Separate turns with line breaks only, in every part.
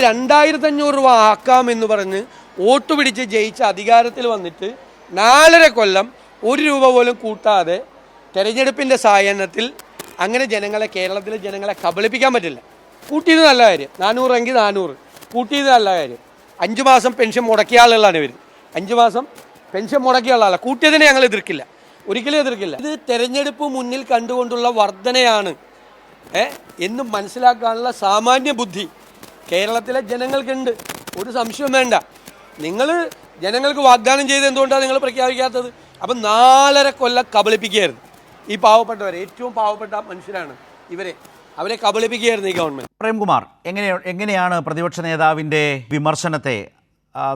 രണ്ടായിരത്തി അഞ്ഞൂറ് രൂപ ആക്കാം എന്ന് പറഞ്ഞ് വോട്ട് പിടിച്ച് ജയിച്ച അധികാരത്തിൽ വന്നിട്ട് നാലര കൊല്ലം ഒരു രൂപ പോലും കൂട്ടാതെ തെരഞ്ഞെടുപ്പിന്റെ സായാഹ്നത്തിൽ അങ്ങനെ ജനങ്ങളെ കേരളത്തിലെ ജനങ്ങളെ കബളിപ്പിക്കാൻ പറ്റില്ല. കൂട്ടിയത് നല്ല കാര്യം. നാനൂറെങ്കിൽ നാനൂറ്. കൂട്ടിയത് നല്ല കാര്യം. അഞ്ച് മാസം പെൻഷൻ മുടക്കിയ ആളുകളാണ് ഇവർ അഞ്ച് മാസം പെൻഷൻ മുടക്കിയ ആളല്ല. കൂട്ടിയതിനെ ഞങ്ങൾ എതിർക്കില്ല. ഒരിക്കലും എതിർക്കില്ല. ഇത് തെരഞ്ഞെടുപ്പ് മുന്നിൽ കണ്ടുകൊണ്ടുള്ള വർധനയാണ്. എന്ന് മനസ്സിലാക്കാനുള്ള സാമാന്യ ബുദ്ധി കേരളത്തിലെ ജനങ്ങൾക്കുണ്ട്. ഒരു സംശയം വേണ്ട. നിങ്ങൾ ജനങ്ങൾക്ക് വാഗ്ദാനം ചെയ്ത് എന്തുകൊണ്ടാണ് നിങ്ങൾ പ്രഖ്യാപിക്കാത്തത്? അപ്പം നാലര കൊല്ലം കബളിപ്പിക്കുകയായിരുന്നു. ഈ പാവപ്പെട്ടവരെ ഏറ്റവും പാവപ്പെട്ട മനുഷ്യരാണ് ഇവരെ. അവരെ കബളിപ്പിക്കുകയായിരുന്നു ഈ ഗവൺമെന്റ്
പ്രേംകുമാർ എങ്ങനെ എങ്ങനെയാണ് പ്രതിപക്ഷ നേതാവിന്റെ വിമർശനത്തെ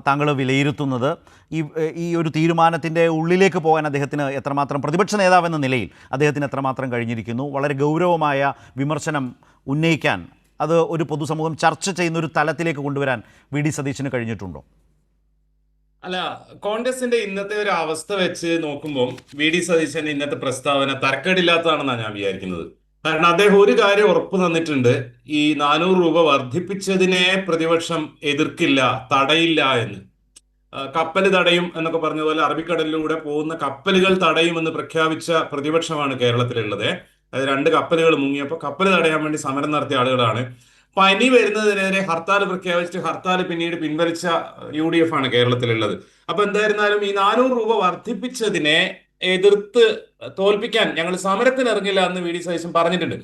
താങ്കൾ വിലയിരുത്തുന്നത്? ഈ ഈ ഒരു തീരുമാനത്തിന്റെ ഉള്ളിലേക്ക് പോകാൻ അദ്ദേഹത്തിന് എത്രമാത്രം പ്രതിപക്ഷ നേതാവ് എന്ന നിലയിൽ അദ്ദേഹത്തിന് എത്രമാത്രം കഴിഞ്ഞിരിക്കുന്നു? വളരെ ഗൗരവമായ വിമർശനം ഉന്നയിക്കാൻ അത് ഒരു പൊതുസമൂഹം ചർച്ച ചെയ്യുന്ന ഒരു തലത്തിലേക്ക് കൊണ്ടുവരാൻ വി ഡി സതീശന് കഴിഞ്ഞിട്ടുണ്ടോ?
അല്ല കോൺഗ്രസിന്റെ ഇന്നത്തെ ഒരു അവസ്ഥ വെച്ച് നോക്കുമ്പോൾ വി ഡി സതീശന്റെ ഇന്നത്തെ പ്രസ്താവന തർക്കടില്ലാത്തതാണെന്നാണ് ഞാൻ വിചാരിക്കുന്നത്. കാരണം അദ്ദേഹം ഒരു കാര്യം ഉറപ്പു തന്നിട്ടുണ്ട് ഈ നാനൂറ് രൂപ വർദ്ധിപ്പിച്ചതിനെ പ്രതിപക്ഷം എതിർക്കില്ല തടയില്ല എന്ന്. കപ്പൽ തടയും എന്നൊക്കെ പറഞ്ഞ പോലെ അറബിക്കടലിലൂടെ പോകുന്ന കപ്പലുകൾ തടയുമെന്ന് പ്രഖ്യാപിച്ച പ്രതിപക്ഷമാണ് കേരളത്തിലുള്ളത്. അത് രണ്ട് കപ്പലുകൾ മുങ്ങിയപ്പോൾ കപ്പൽ തടയാൻ വേണ്ടി സമരം നടത്തിയ ആളുകളാണ്. പനി വരുന്നതിനെതിരെ ഹർത്താൽ പ്രഖ്യാപിച്ചിട്ട് ഹർത്താൽ പിന്നീട് പിൻവലിച്ച യു ഡി എഫ് ആണ് കേരളത്തിലുള്ളത്. അപ്പൊ എന്തായിരുന്നാലും ഈ നാനൂറ് രൂപ വർദ്ധിപ്പിച്ചതിനെ എതിർത്ത് തോൽപ്പിക്കാൻ ഞങ്ങൾ സമരത്തിന് ഇറങ്ങില്ല എന്ന് വി ഡി സതീശൻ പറഞ്ഞിട്ടുണ്ട്.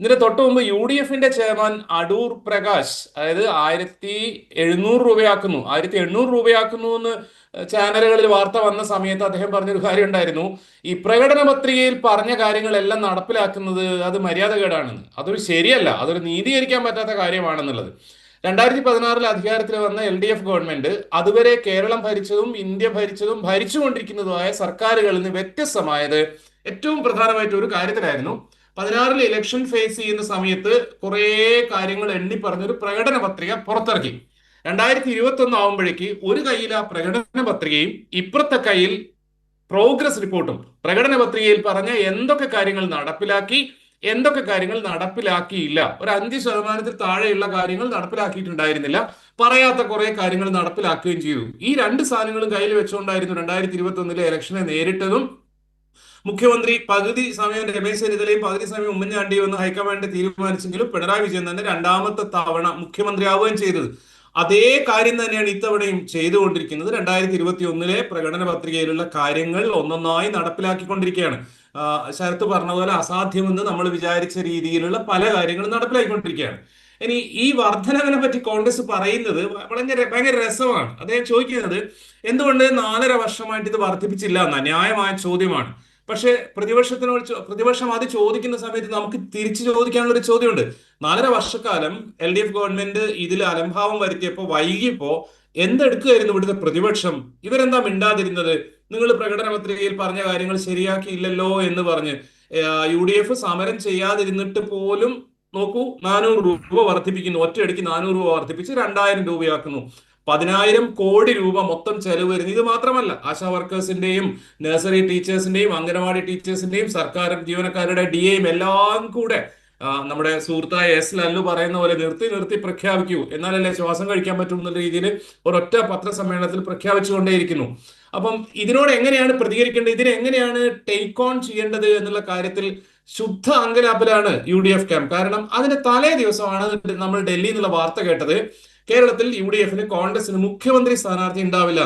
ഇതിന്റെ തൊട്ട് മുമ്പ് യു ഡി എഫിന്റെ ചെയർമാൻ അടൂർ പ്രകാശ് അതായത് ആയിരത്തി എഴുന്നൂറ് രൂപയാക്കുന്നു. ആയിരത്തി എണ്ണൂറ് രൂപയാക്കുന്നു എന്ന് ചാനലുകളിൽ വാർത്ത വന്ന സമയത്ത് അദ്ദേഹം പറഞ്ഞൊരു കാര്യം ഉണ്ടായിരുന്നു ഈ പ്രകടന പത്രികയിൽ പറഞ്ഞ കാര്യങ്ങളെല്ലാം നടപ്പിലാക്കുന്നത് അത് മര്യാദകേടാണെന്ന്. അതൊരു ശരിയല്ല. അതൊരു നീതീകരിക്കാൻ പറ്റാത്ത കാര്യമാണെന്നുള്ളത്. രണ്ടായിരത്തി പതിനാറിൽ അധികാരത്തിൽ വന്ന എൽ ഡി എഫ് ഗവൺമെന്റ് അതുവരെ കേരളം ഭരിച്ചതും ഇന്ത്യ ഭരിച്ചതും ഭരിച്ചുകൊണ്ടിരിക്കുന്നതുമായ സർക്കാരുകളിൽ നിന്ന് വ്യത്യസ്തമായത് ഏറ്റവും പ്രധാനമായിട്ട് ഒരു കാര്യത്തിലായിരുന്നു. പതിനാറിൽ ഇലക്ഷൻ ഫേസ് ചെയ്യുന്ന സമയത്ത് കുറേ കാര്യങ്ങൾ എണ്ണി പറഞ്ഞൊരു പ്രകടന പത്രിക പുറത്തിറക്കി. രണ്ടായിരത്തി ഇരുപത്തി ഒന്ന് ആവുമ്പോഴേക്ക് ഒരു കയ്യിൽ ആ പ്രകടന പത്രികയും ഇപ്പുറത്തെ കയ്യിൽ പ്രോഗ്രസ് റിപ്പോർട്ടും പ്രകടന പത്രികയിൽ പറഞ്ഞ എന്തൊക്കെ കാര്യങ്ങൾ നടപ്പിലാക്കി എന്തൊക്കെ കാര്യങ്ങൾ നടപ്പിലാക്കിയില്ല. ഒരു അഞ്ച് ശതമാനത്തിൽ താഴെയുള്ള കാര്യങ്ങൾ നടപ്പിലാക്കിയിട്ടുണ്ടായിരുന്നില്ല. പറയാത്ത കുറെ കാര്യങ്ങൾ നടപ്പിലാക്കുകയും ചെയ്തു. ഈ രണ്ട് സാധനങ്ങളും കയ്യിൽ വെച്ചുകൊണ്ടായിരുന്നു രണ്ടായിരത്തി ഇരുപത്തി ഒന്നിലെ ഇലക്ഷനെ നേരിട്ടതും. മുഖ്യമന്ത്രി പകുതി സമയം രമേശ് ചെന്നിത്തലയും പകുതി സമയം ഉമ്മൻചാണ്ടിയും എന്ന് ഹൈക്കമാൻഡ് തീരുമാനിച്ചെങ്കിലും പിണറായി വിജയൻ തന്നെ രണ്ടാമത്തെ തവണ മുഖ്യമന്ത്രിയാവുകയും ചെയ്തത്. അതേ കാര്യം തന്നെയാണ് ഇത്തവണയും ചെയ്തുകൊണ്ടിരിക്കുന്നത്. രണ്ടായിരത്തി ഇരുപത്തി ഒന്നിലെ പ്രകടന പത്രികയിലുള്ള കാര്യങ്ങൾ ഒന്നൊന്നായി നടപ്പിലാക്കിക്കൊണ്ടിരിക്കുകയാണ്. ശരത്ത് പറഞ്ഞതുപോലെ പോലെ അസാധ്യമെന്ന് നമ്മൾ വിചാരിച്ച രീതിയിലുള്ള പല കാര്യങ്ങളും നടപ്പിലാക്കിക്കൊണ്ടിരിക്കുകയാണ് ഇനി ഈ വർധനവിനെ പറ്റി കോൺഗ്രസ് പറയുന്നത് വളരെ ഭയങ്കര രസമാണ്. അദ്ദേഹം ചോദിക്കുന്നത് എന്തുകൊണ്ട് നാലര വർഷമായിട്ട് ഇത് വർദ്ധിപ്പിച്ചില്ല എന്ന ന്യായമായ ചോദ്യമാണ്. പക്ഷേ പ്രതിപക്ഷത്തിനോട് പ്രതിപക്ഷം അത് ചോദിക്കുന്ന സമയത്ത് നമുക്ക് തിരിച്ചു ചോദിക്കാനുള്ള ഒരു ചോദ്യമുണ്ട്. നാലര വർഷക്കാലം എൽ ഡി എഫ് ഗവൺമെന്റ് ഇതിൽ അലംഭാവം വരുത്തിയപ്പോ വൈകിയപ്പോ എന്തെടുക്കുകയായിരുന്നു ഇവിടുത്തെ പ്രതിപക്ഷം? ഇവരെന്താ മിണ്ടാതിരുന്നത്? നിങ്ങൾ പ്രകടന പത്രികയിൽ പറഞ്ഞ കാര്യങ്ങൾ ശരിയാക്കിയില്ലല്ലോ എന്ന് പറഞ്ഞ് യു ഡി എഫ് സമരം ചെയ്യാതിരുന്നിട്ട് പോലും നോക്കൂ നാനൂറ് രൂപ വർദ്ധിപ്പിക്കുന്നു. ഒറ്റയടിക്ക് നാനൂറ് രൂപ വർദ്ധിപ്പിച്ച് രണ്ടായിരം രൂപയാക്കുന്നു. പതിനായിരം കോടി രൂപ മൊത്തം ചെലവ് വരുന്നു ഇത് മാത്രമല്ല ആശാ വർക്കേഴ്സിന്റെയും നഴ്സറി ടീച്ചേഴ്സിന്റെയും അംഗനവാടി ടീച്ചേഴ്സിന്റെയും സർക്കാർ ജീവനക്കാരുടെ ഡി എയും എല്ലാം കൂടെ നമ്മുടെ സുഹൃത്തായ എസ് ലല്ലു പറയുന്ന പോലെ നിർത്തി നിർത്തി പ്രഖ്യാപിക്കൂ. എന്നാലല്ലേ ശ്വാസം കഴിക്കാൻ പറ്റും എന്നുള്ള രീതിയിൽ ഒരൊറ്റ പത്രസമ്മേളനത്തിൽ പ്രഖ്യാപിച്ചുകൊണ്ടേയിരിക്കുന്നു. അപ്പം ഇതിനോട് എങ്ങനെയാണ് പ്രതികരിക്കേണ്ടത്? ഇതിനെ എങ്ങനെയാണ് ടേക്ക് ഓൺ ചെയ്യേണ്ടത് എന്നുള്ള കാര്യത്തിൽ ശുദ്ധ അങ്കലാപ്പിലാണ് യു ഡി എഫ് ക്യാമ്പ് കാരണം അതിന്റെ തലേ ദിവസമാണ് നമ്മൾ ഡൽഹിയിൽ നിന്നുള്ള വാർത്ത കേട്ടത്. കേരളത്തിൽ യു ഡി എഫിന് കോൺഗ്രസിന് മുഖ്യമന്ത്രി സ്ഥാനാർത്ഥി ഉണ്ടാവില്ല.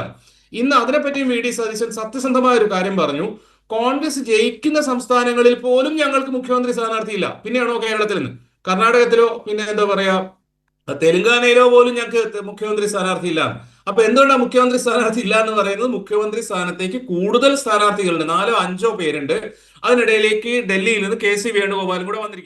ഇന്ന് അതിനെപ്പറ്റി വി ഡി സതീശൻ സത്യസന്ധമായ ഒരു കാര്യം പറഞ്ഞു. കോൺഗ്രസ് ജയിക്കുന്ന സംസ്ഥാനങ്ങളിൽ പോലും ഞങ്ങൾക്ക് മുഖ്യമന്ത്രി സ്ഥാനാർത്ഥിയില്ല. പിന്നെയാണോ കേരളത്തിൽ നിന്ന് കർണാടകത്തിലോ പിന്നെ എന്താ പറയാ തെലുങ്കാനയിലോ പോലും ഞങ്ങൾക്ക് മുഖ്യമന്ത്രി സ്ഥാനാർത്ഥി ഇല്ല അപ്പൊ എന്തുകൊണ്ടാണ് മുഖ്യമന്ത്രി സ്ഥാനാർത്ഥി ഇല്ല എന്ന് പറയുന്നത്? മുഖ്യമന്ത്രി സ്ഥാനത്തേക്ക് കൂടുതൽ സ്ഥാനാർത്ഥികളുണ്ട്. നാലോ അഞ്ചോ പേരുണ്ട്. അതിനിടയിലേക്ക് ഡൽഹിയിൽ നിന്ന് കെ സി വേണുഗോപാലും കൂടെ വന്നിരിക്കുന്നു.